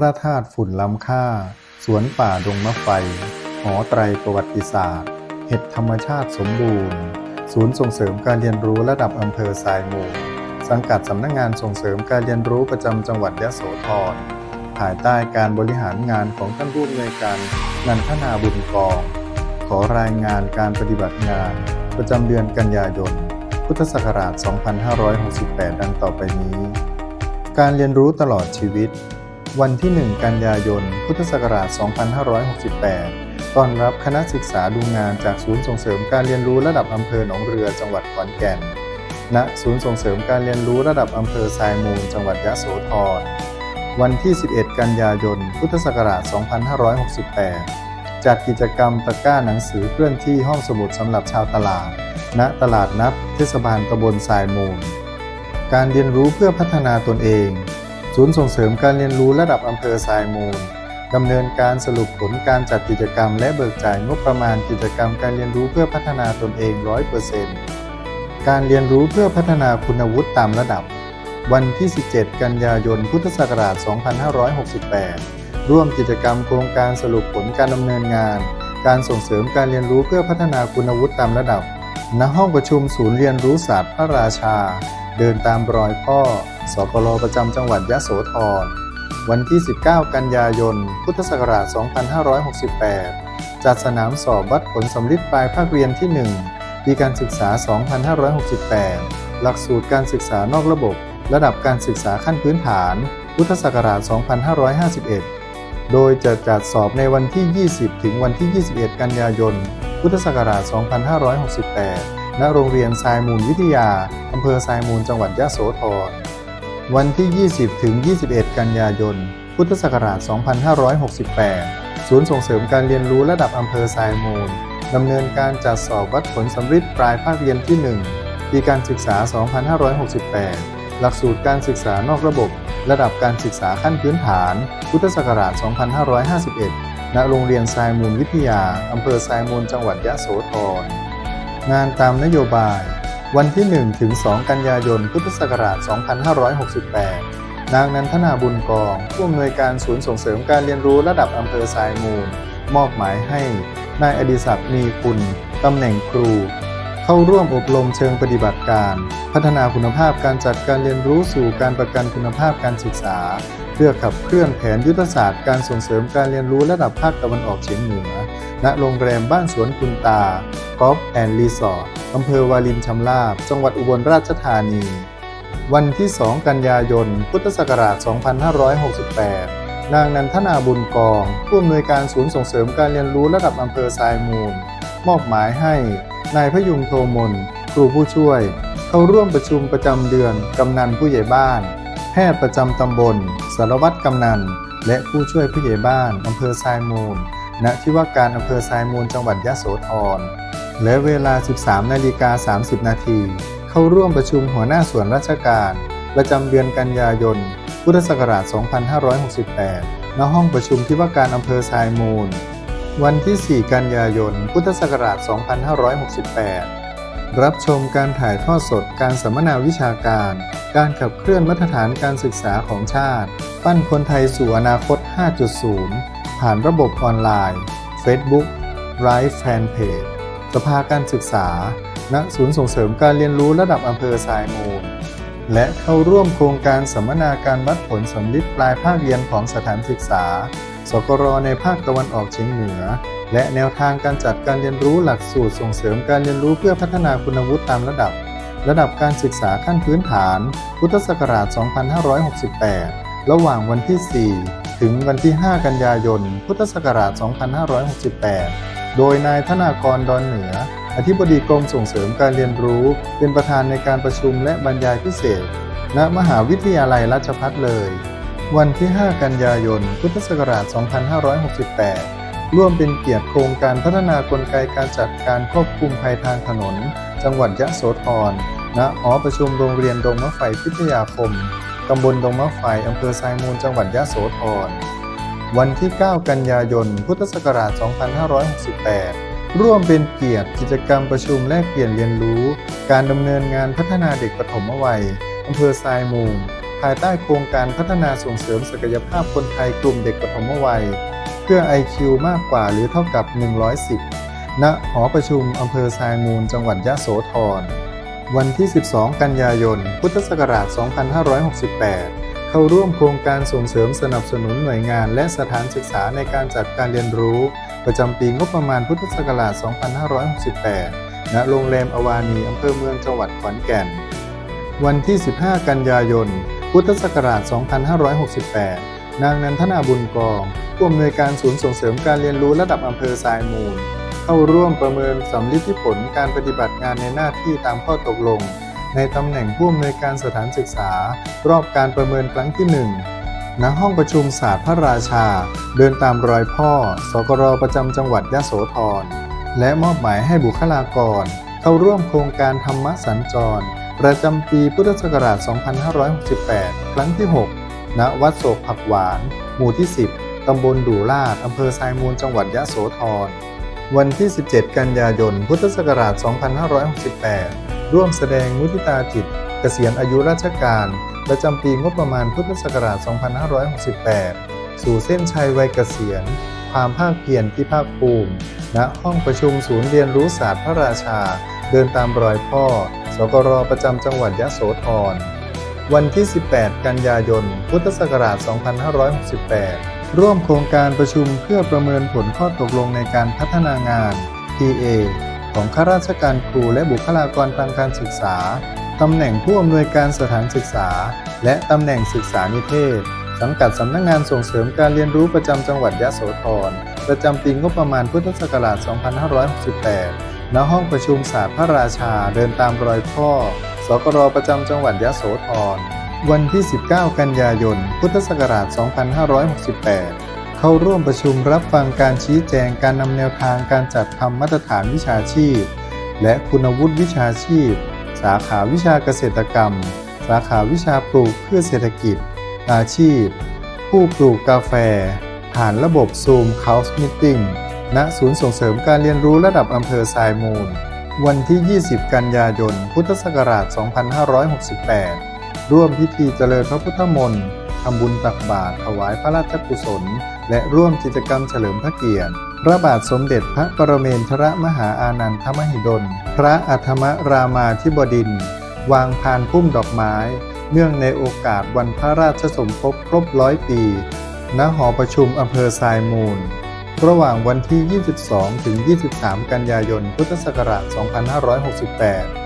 พระธาตุฝุ่นล้ำค่า สวนป่าดงมะไฟ หอไตรประวัติศาสตร์ เห็ดธรรมชาติสมบูรณ์ ศูนย์ส่งเสริมการเรียนรู้ระดับอำเภอทรายมูลสังกัดสำนักงงานส่งเสริมการเรียนรู้ประจำจังหวัดยะโสธร ภายใต้การบริหารงานของท่านผู้อำนวยการนันทนาบุญกอง ขอรายงานการปฏิบัติงาน ประจำเดือนกันยายน พุทธศักราช 2568 ดังต่อไปนี้ การเรียนรู้ตลอดชีวิต วันที่ 1 กันยายน พุทธศักราช 2568 ต้อนรับคณะศึกษาดูงานจากศูนย์ส่งเสริมการเรียนรู้ระดับอำเภอหนองเรือจังหวัดขอนแก่น ณ ศูนย์ส่งเสริมการเรียนรู้ระดับอำเภอทรายมูล จังหวัดยะโสธร วันที่ 11 กันยายน พุทธศักราช 2568 จัดกิจกรรมตะกร้าหนังสือเคลื่อนที่ห้องสมุดสำหรับชาวตลาด ณ ตลาดนัดเทศบาลตำบลทรายมูล การเรียนรู้เพื่อพัฒนาตนเอง ศูนย์ส่งเสริมการเรียนรู้ระดับอำเภอทรายมูลดำเนินการสรุปผลการจัดกิจกรรม และเบิกจ่ายงบประมาณกิจกรรมการเรียนรู้เพื่อพัฒนาตนเอง 100%การเรียนรู้เพื่อพัฒนาคุณวุฒิตามระดับ วันที่ 17 กันยายน พุทธศักราช 2568 ร่วมกิจกรรมโครงการสรุปผลการดำเนินงาน การส่งเสริมการเรียนรู้เพื่อพัฒนาคุณวุฒิตามระดับ ณ ห้องประชุมศูนย์เรียนรู้ศาสตร์พระราชา เดินตามรอยพ่อ สกลประจำจังหวัดยะโสธร วันที่ 19 กันยายน พุทธศักราช 2568 จัดสนามสอบวัดผลสำลิดปลายภาคเรียนที่ 1 ปีการศึกษา 2568 หลักสูตรการศึกษานอกระบบ ระดับการศึกษาขั้นพื้นฐาน พุทธศักราช 2551 โดยจะจัดสอบในวันที่ 20 ถึงวันที่ 21 กันยายน พุทธศักราช 2568ณโรงเรียนทรายมูลวิทยา อำเภอทรายมูล จังหวัดยะโสธร วันที่ 20 ถึง 21 กันยายน พุทธศักราช 2568 ศูนย์ส่งเสริมการเรียนรู้ระดับอำเภอทรายมูลดำเนินการจัดสอบวัดผลสำริดปลายภาคเรียนที่ 1 ปีการศึกษา 2568 หลักสูตรการศึกษานอกระบบ ระดับการศึกษาขั้นพื้นฐาน พุทธศักราช 2551 ณ โรงเรียนทรายมูลวิทยา อำเภอทรายมูลจังหวัดยะโสธร งานตามนโยบาย วันที่ 1 ถึง 2 กันยายน พุทธศักราช 2568 นางนันทนาบุญกอง ผู้อำนวยการศูนย์ส่งเสริมการเรียนรู้ระดับอำเภอทรายมูล มอบหมายให้นายอดิศักดิ์มีคุณตำแหน่งครู เข้าร่วมอบรมเชิงปฏิบัติการ พัฒนาคุณภาพการจัดการเรียนรู้สู่การประกันคุณภาพการศึกษา เพื่อขับเคลื่อนแผนยุทธศาสตร์การส่งเสริมการเรียนรู้ระดับภาคตะวันออกเฉียงเหนือ ณ โรงแรมบ้านสวนคุณตา กอล์ฟแอนด์รีสอร์ทอำเภอวาลินชำราบ จังหวัดอุบลราชธานี วันที่ 2 กันยายน พุทธศักราช 2568 นางนันทนาบุญกอง ผู้อำนวยการศูนย์ส่งเสริมการเรียนรู้ระดับอำเภอทรายมูล มอบหมายให้ นายพยุงโทมน ครูผู้ช่วย เข้าร่วมประชุมประจำเดือน กำนันผู้ใหญ่บ้าน แพทย์ประจำตำบล สารวัตรกำนัน และผู้ช่วยผู้ใหญ่บ้านอำเภอทรายมูลณที่ว่าการอำเภอทรายมูลจังหวัดยะโสธร และเวลา 13นาฬิกา30 นาทีเข้าร่วมประชุมหัวหน้าส่วนราชการ ประจำเดือนกันยายน พุทธศักราช 2568 ณ ห้องประชุมที่ว่าการอำเภอทรายมูล วันที่ 4 กันยายน พุทธศักราช 2568 รับชมการถ่ายทอดสดการสัมมนาวิชาการ การขับเคลื่อนมาตรฐานการศึกษาของชาติ ปั้นคนไทยสู่อนาคต 5.0 ผ่านระบบออนไลน์ Facebook r i v e Fanpage สภาการศึกษา ณ ศูนย์ส่งเสริมการเรียนรู้ระดับอำเภอทรายมูล และเข้าร่วมโครงการสัมมนาการวัดผลสำลิดปลายภาคเรียนของสถานศึกษา สกรในภาคตะวันออกเฉียงเหนือ และแนวทางการจัดการเรียนรู้หลักสูตรส่งเสริมการเรียนรู้เพื่อพัฒนาคุณวุฒิตามระดับ ระดับการศึกษาขั้นพื้นฐาน พุทธศักราช 2568 ระหว่างวันที่ 4 ถึงวันที่ 5 กันยายน พุทธศักราช 2568 โดยนายธนากรดอนเหนือ อธิบดีกรมส่งเสริมการเรียนรู้ เป็นประธานในการประชุมและบรรยายพิเศษ ณ มหาวิทยาลัยราชภัฏเลย วันที่ 5 กันยายน พุทธศักราช 2568 ร่วมเป็นเกียรติโครงการพัฒนากลไกการจัดการควบคุมภัยทางถนน จังหวัดยะโสธร ณ หอประชุมโรงเรียนดงมะไฟพิทยาคม ตำบลดงมะไฟอำเภอทรายมูล จังหวัดยะโสธร วันที่ 9 กันยายน พุทธศักราช 2568 ร่วมเป็นเกียรติกิจกรรมประชุมแลกเปลี่ยนเรียนรู้ การดำเนินงานพัฒนาเด็กปฐมวัยอำเภอทรายมูลภายใต้โครงการพัฒนาส่งเสริมศักยภาพคนไทยกลุ่มเด็กปฐมวัย เพื่อ IQ มากกว่าหรือเท่ากับ 110 ณ หอประชุมอำเภอทรายมูล จังหวัดยะโสธร วันที่ 12 กันยายน พุทธศักราช 2568 เข้าร่วมโครงการส่งเสริมสนับสนุนหน่วยงาน และสถานศึกษาในการจัดการเรียนรู้ ประจำปีงบประมาณพุทธศักราช 2568 ณ โรงแรมอวานีอำเภอเมืองจังหวัดขอนแก่น วันที่ 15 กันยายน พุทธศักราช 2568 นางนันทนาบุญกองผู้อำนวยการศูนย์ส่งเสริมการเรียนรู้ระดับอำเภอทรายมูล เข้าร่วมประเมินสำลิดผลการปฏิบัติงานในหน้าที่ตามข้อตกลง ในตำแหน่งผู้อำนวยการสถานศึกษา รอบการประเมินครั้งที่ 1 ณ ห้องประชุมศาสตร์พระราชา เดินตามรอยพ่อ สกรประจำจังหวัดยะโสธร และมอบหมายให้บุคลากร เข้าร่วมโครงการธรรมสัญจร ประจำปีพุทธศักราช 2568 ครั้งที่ 6 ณ วัดโศกผักหวาน หมู่ที่ 10 ตำบลดูลาดอำเภอทรายมูลจังหวัดยะโสธรวันที่ 17 กันยายน พุทธศักราช 2568 ร่วมแสดงมุทิตาจิต เกษียณอายุราชการ ประจำปีงบประมาณพุทธศักราช 2568 สู่เส้นชัยวัยเกษียณ ความภาคเพียรที่ภาคภูมิ ณ ห้องประชุมศูนย์เรียนรู้ศาสตร์พระราชา เดินตามรอยพ่อ สกรประจำจังหวัดยะโสธร วันที่ 18 กันยายน พุทธศักราช 2568ร่วมโครงการประชุมเพื่อประเมินผลข้อตกลงในการพัฒนางาน PA ของข้าราชการครูและบุคลากรทางการศึกษา ตำแหน่งผู้อำนวยการสถานศึกษา และตำแหน่งศึกษานิเทศ สังกัดสำนักงานส่งเสริมการเรียนรู้ประจำจังหวัดยะโสธร ประจำปีงบประมาณพุทธศักราช 2568 ณ ห้องประชุมศาสตร์พระราชา เดินตามรอยพ่อ สกรประจำจังหวัดยะโสธร วันที่ 19 กันยายน พุทธศักราช 2568 เข้าร่วมประชุมรับฟังการชี้แจงการนำแนวทางการจัดทำมาตรฐานวิชาชีพ และคุณวุฒิวิชาชีพ สาขาวิชาเกษตรกรรม สาขาวิชาปลูกเพื่อเศรษฐกิจ อาชีพ ผู้ปลูกกาแฟ ผ่านระบบ Zoom House Meeting ณศูนย์ส่งเสริมการเรียนรู้ระดับอำเภอทรายมูล วันที่ 20 กันยายน พุทธศักราช 2568 ร่วมพิธีเจริญพระพุทธมนต์ำบุญตักบาตรถวายพระราชกุศล และร่วมกิจกรรมเฉลิมพระเกียรติ พระบาทสมเด็จพระปรเมนทรมหาอานันทมหิดล พระอัธมรามาธิบดิน วางพานพุ่มดอกไม้ เนื่องในโอกาสวันพระราชสมภพครบร้อยปี ณ หอประชุมอำเภอทรายมูล ระหว่างวันที่ 22 ถึง 23 กันยายน พุทธศักราช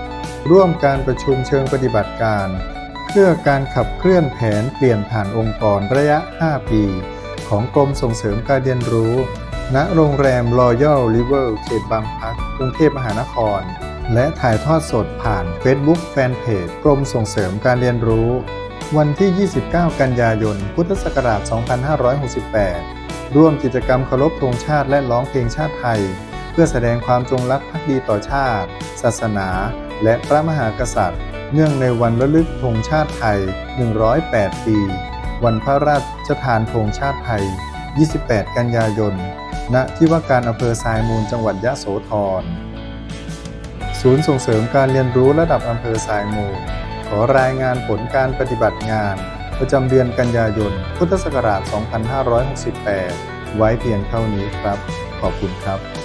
2568 ร่วมการประชุมเชิงปฏิบัติการ พื่อการขับเคลื่อนแผนเปลี่ยนผ่านองค์กรระยะ 5 ปี ของกรมส่งเสริมการเรียนรู้ ณ โรงแรม Royal River เขตบางพลัดกรุงเทพมหานคร และถ่ายทอดสดผ่าน Facebook Fanpage กรมส่งเสริมการเรียนรู้ วันที่ 29 กันยายน พุทธศักราช 2568 ร่วมกิจกรรมเคารพธงชาติและร้องเพลงชาติไทย เพื่อแสดงความจงรักภักดีต่อชาติ ศาสนา และพระมหากษัตริย์ เนื่องในวันระลึกธงชาติไทย 108 ปี วันพระราชทานธงชาติไทย 28 กันยายน ณ ที่ว่าการอำเภอทรายมูลจังหวัดยะโสธร ศูนย์ส่งเสริมการเรียนรู้ระดับอำเภอทรายมูล ขอรายงานผลการปฏิบัติงาน ประจำเดือนกันยายน พุทธศักราช 2568 ไว้เพียงเท่านี้ครับ ขอบคุณครับ